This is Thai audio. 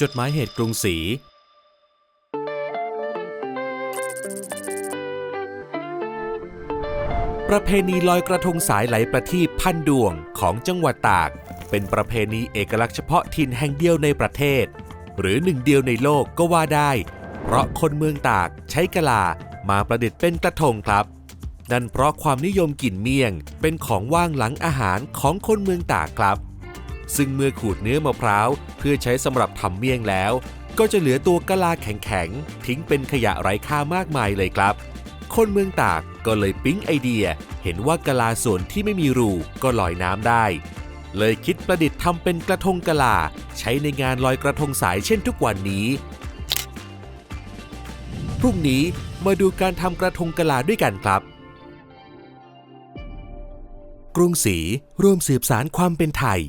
จดหมายเหตุกรุงศรี ประเพณีลอยกระทงสายไหลประทีปพันดวงของจังหวัดตาก เป็นประเพณีเอกลักษณ์เฉพาะถิ่นแห่งเดียวในประเทศ หรือหนึ่งเดียวในโลกก็ว่าได้ เพราะคนเมืองตากใช้กะลามาประดิษฐ์เป็นกระทงครับนั่นเพราะความนิยมกินเมี่ยงเป็นของว่างหลังอาหารของคนเมืองตากครับ ซึ่งเมื่อขูดเนื้อมะพร้าวเพื่อใช้สำหรับทำเมี่ยงแล้ว ก็จะเหลือตัวกะลาแข็งๆ ทิ้งเป็นขยะไร้ค่ามากมายเลยครับ คนเมืองตากก็เลยปิ๊งไอเดีย เห็นว่ากะลาส่วนที่ไม่มีรูก็ลอยน้ำได้ เลยคิดประดิษฐ์ทำเป็นกระทงกะลา ใช้ในงานลอยกระทงสายเช่นทุกวันนี้ พรุ่งนี้มาดูการทำกระทงกะลาด้วยกันครับกรุงศรีร่วมสืบสารความเป็นไทย